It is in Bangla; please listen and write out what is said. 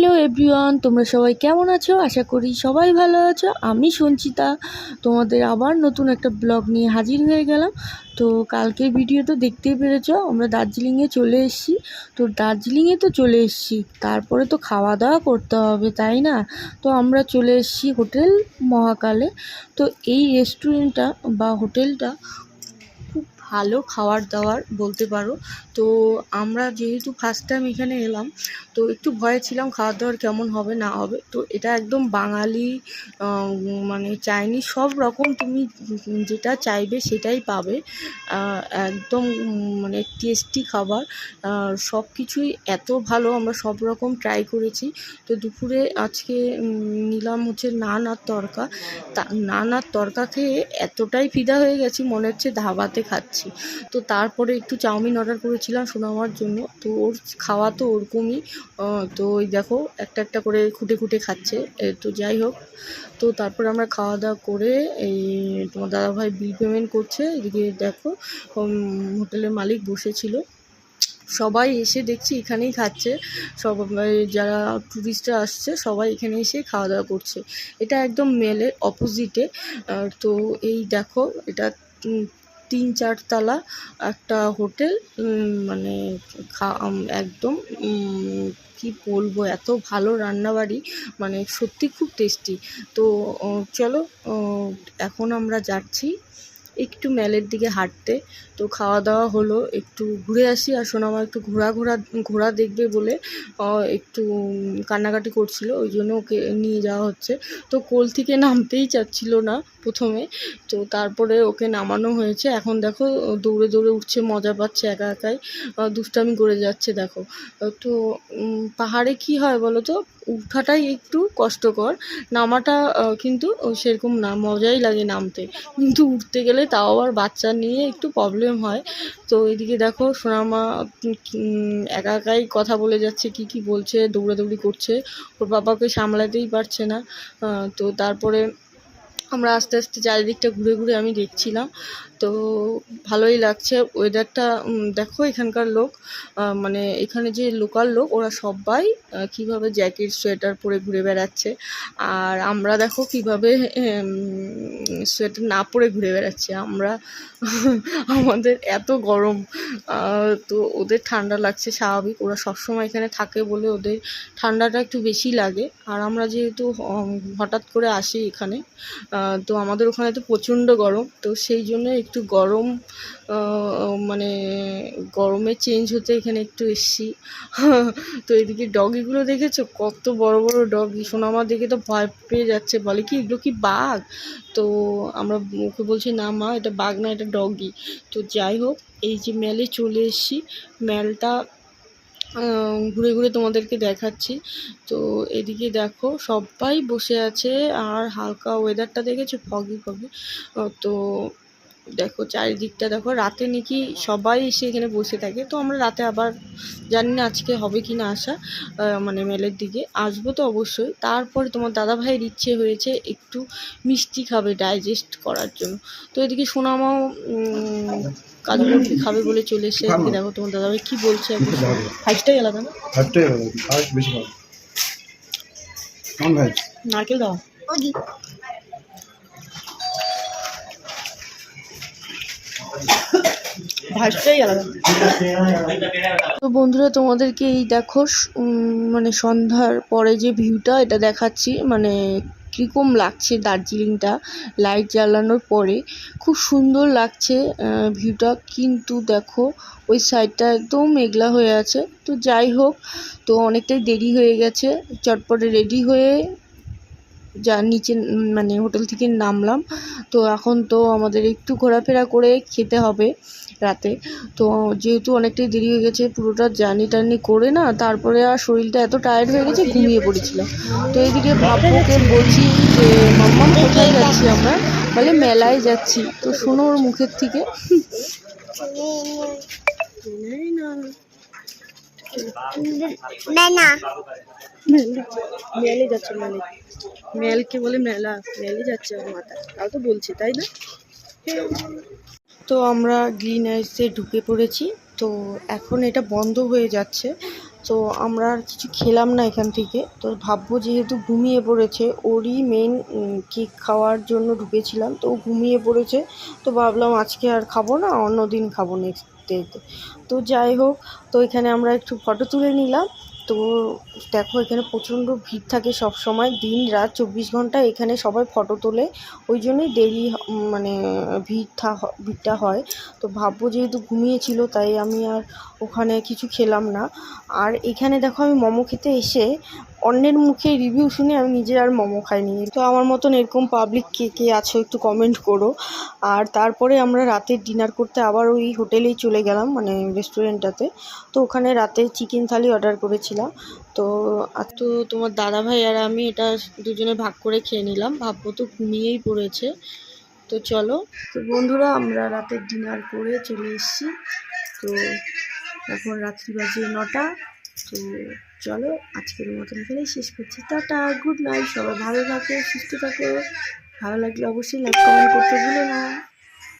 হ্যালো এভরিওয়ান, তোমরা সবাই কেমন আছো? আশা করি সবাই ভালো আছো। আমি সঞ্চিতা, তোমাদের আবার নতুন একটা ব্লগ নিয়ে হাজির হয়ে গেলাম। তো কালকের ভিডিও তো দেখতেই পেরেছ, আমরা দার্জিলিংয়ে চলে এসেছি। তো দার্জিলিংয়ে তো চলে এসেছি, তারপরে তো খাওয়া দাওয়া করতে হবে, তাই না? তো আমরা চলে এসেছি হোটেল মহাকালে। তো এই রেস্টুরেন্টটা বা হোটেলটা ভালো খাবার দাবার বলতে পারো। তো আমরা যেহেতু ফার্স্ট টাইম এখানে এলাম, তো একটু ভয়ে ছিলাম খাওয়ার দাওয়ার কেমন হবে না হবে। তো এটা একদম বাঙালি মানে চাইনিজ সব রকম তুমি যেটা চাইবে সেটাই পাবে। একদম মানে টেস্টি খাবার। সব কিছুই এত ভালো আমরা সব রকম ট্রাই করেছি। তো দুপুরে আজকে নিলাম হচ্ছে নান আর তরকা। নান আর তরকা খেয়ে এতটাই ফিদা হয়ে গেছি, মনে হচ্ছে ধাবাতে খাচ্ছি। তো তারপরে একটু চাউমিন অর্ডার করেছিলাম সোনামার জন্য। তো ওর খাওয়া তো ওরকমই। তো ওই দেখো, একটা একটা করে খুঁটে খুঁটে খাচ্ছে। তো যাই হোক। তো তারপরে আমরা খাওয়া দাওয়া করে এই তোমার দাদাভাই বিল পেমেন্ট করছে। এদিকে দেখো হোটেলের মালিক বসেছিল। সবাই এসে দেখছি এখানেই খাচ্ছে। সব যারা টুরিস্টরা আসছে, সবাই এখানে এসে খাওয়া দাওয়া করছে। এটা একদম মেলের অপোজিটে তো এই দেখো, এটা তিন চারতলা একটা হোটেল মানে খা একদম কি বলব, এত ভালো রান্নাবাড়ি মানে সত্যি খুব টেস্টি। তো চলো এখন আমরা যাচ্ছি। একটু মেলের দিকে হাঁটতে। তো খাওয়া দাওয়া হলো, একটু ঘুরে আসি। আর আমার একটু ঘোরা ঘোরা ঘোরা দেখবে বলে একটু কান্নাকাটি করছিল, ওই জন্য ওকে নিয়ে যাওয়া হচ্ছে। তো কোল থেকে নামতেই চাচ্ছিল না প্রথমে। তো তারপরে ওকে নামানো হয়েছে। এখন দেখো দৌড়ে দৌড়ে উঠছে, মজা পাচ্ছে একা একাই। দুষ্টামি করে যাচ্ছে, দেখো। তো পাহাড়ে কি হয় বলো তো? উঠাটাই একটু কষ্টকর। নামাটা কিন্তু সেরকম না, মজাই লাগে নামতে। কিন্তু উঠতে গেলে তাও আবার বাচ্চা নিয়ে একটু প্রবলেম হয়। তো এদিকে দেখো, সোনামা একা একাই কথা বলে যাচ্ছে, কি কি বলছে, দৌড়াদৌড়ি করছে। ওর বাবাকে সামলাতেই পারছে না। তো তারপরে আমরা আস্তে আস্তে চারিদিকটা ঘুরে ঘুরে আমি দেখছিলাম। তো ভালোই লাগছে। ওয়েদারটা দেখো এখানকার লোক মানে এখানে যে লোকাল লোক, ওরা সবাই কীভাবে জ্যাকেট সোয়েটার পরে ঘুরে বেড়াচ্ছে। আর আমরা দেখো কীভাবে সোয়েটার না পরে ঘুরে বেড়াচ্ছি। আমরা, আমাদের এত গরম তো ওদের ঠান্ডা লাগছে স্বাভাবিক। ওরা সবসময় এখানে থাকে বলে ওদের ঠান্ডাটা একটু বেশি লাগে। আর আমরা যেহেতু হঠাৎ করে আসি এখানে তো আমাদের ওখানে তো প্রচণ্ড গরম। তো সেই জন্য একটু গরম মানে গরমে চেঞ্জ হতে এখানে একটু এসছি। তো এদিকে ডগিগুলো দেখেছ? কত বড় বড় ডগি সোনামা দেখে তো ভয় পেয়ে যাচ্ছে। বলে, কি, এগুলো কি বাঘ? তো আমরা ওকে বলছি, না মা, এটা বাঘ না, এটা ডগি তো যাই হোক, এই যে মেলে চলে এসেছি। মেলটা ঘুরে ঘুরে তোমাদেরকে দেখাচ্ছি। তো এদিকে দেখো, সবাই বসে আছে। আর হালকা ওয়েদারটা দেখেছ? ফগি ফগি তো দেখো চারিদিকটা দেখো রাতে নাকি সবাই এসে এখানে বসে থাকে। তো আমরা রাতে আবার জানি না আজকে হবে কি না আসা মানে মেলের দিকে। আসব তো অবশ্যই। তারপরে তোমার দাদা ভাইয়ের ইচ্ছে হয়েছে একটু মিষ্টি খাবে ডাইজেস্ট করার জন্য। তো এদিকে সোনামাও উম, কাজু বরফি খাবে বলে চলে এসে এদিকে দেখো তোমার দাদা ভাই কি বলছে ফাইভটাই আলাদা না? নারকেল দাও। ভাজটাই আলাদা। তো বন্ধুরা, তোমাদেরকে এই দেখো মানে সন্ধ্যার পরে যে ভিউটা এটা দেখাচ্ছি। মানে কীরকম লাগছে দার্জিলিংটা লাইট জ্বালানোর পরে। খুব সুন্দর লাগছে ভিউটা কিন্তু দেখো, ওই সাইডটা একদম মেঘলা হয়ে আছে। তো যাই হোক, তো অনেকটাই দেরি হয়ে গেছে। চটপটে রেডি হয়ে যা নিচে মানে হোটেল থেকে নামলাম। তো এখন তো আমাদের একটু ঘোরাফেরা করে খেতে হবে রাতে। তো যেহেতু অনেকটাই দেরি হয়ে গেছে পুরোটা জার্নি টার্নি করে না তারপরে আর শরীরটা এত টায়ার্ড হয়ে গেছে ঘুমিয়ে পড়েছিলাম। তো এইদিকে ভাবুকে বলছি যে মাম্মাম কোথায় যাচ্ছি আমরা? বলে মেলায় যাচ্ছি। তো শোনো ওর মুখের থেকে। না মেলে যাচ্ছে মেলে মেলকে বলে মেলা মেলে যাচ্ছে আমার মাথা তাও তো বলছি, তাই না? তো আমরা গ্রিন আইসে ঢুকে পড়েছি। তো এখন এটা বন্ধ হয়ে যাচ্ছে। তো আমরা আর কিছু খেলাম না এখান থেকে। তো ভাববো যেহেতু ঘুমিয়ে পড়েছে, ওরই মেন কেক খাওয়ার জন্য ঢুকেছিলাম। তো ঘুমিয়ে পড়েছে। তো ভাবলাম আজকে আর খাব না অন্য দিন খাব নেক্সট ডেতে তো যাই হোক, তো এখানে আমরা একটু ফটো তুলে নিলাম। তো দেখো, এখানে প্রচণ্ড ভিড় থাকে সব সময় দিন রাত চব্বিশ ঘণ্টা এখানে সবাই ফটো তোলে। ওই জন্যই দেরি মানে ভিড়টা ভিড়টা হয়। তো ভাববো যেহেতু ঘুমিয়েছিল, তাই আমি আর ওখানে কিছু খেলাম না। আর এখানে দেখো, আমি মোমো খেতে এসে অন্যের মুখে রিভিউ শুনে আমি নিজে আর মোমো খাইনি। তো আমার মতন এরকম পাবলিক কে কে আছো একটু কমেন্ট করো। আর তারপরে আমরা রাতের ডিনার করতে আবার ওই হোটেলেই চলে গেলাম মানে রেস্টুরেন্টটাতে তো ওখানে রাতে চিকেন থালি অর্ডার করেছিলাম। তো তো তোমার দাদা ভাই আর আমি এটা দুজনে ভাগ করে খেয়ে নিলাম। ভাববো তো ঘুমিয়েই পড়েছে। তো চলো। তো বন্ধুরা, আমরা রাতের ডিনার করে চলে এসেছি। তো এখন রাত্রি বাজে নটা। তো চলো, আজকের মতন এখানেই শেষ করছি। টাটা গুড নাইট সবাই ভালো থাকো, সুস্থ থাকো। ভালো লাগলে অবশ্যই লাইক কমেন্ট করতে ভুলো না।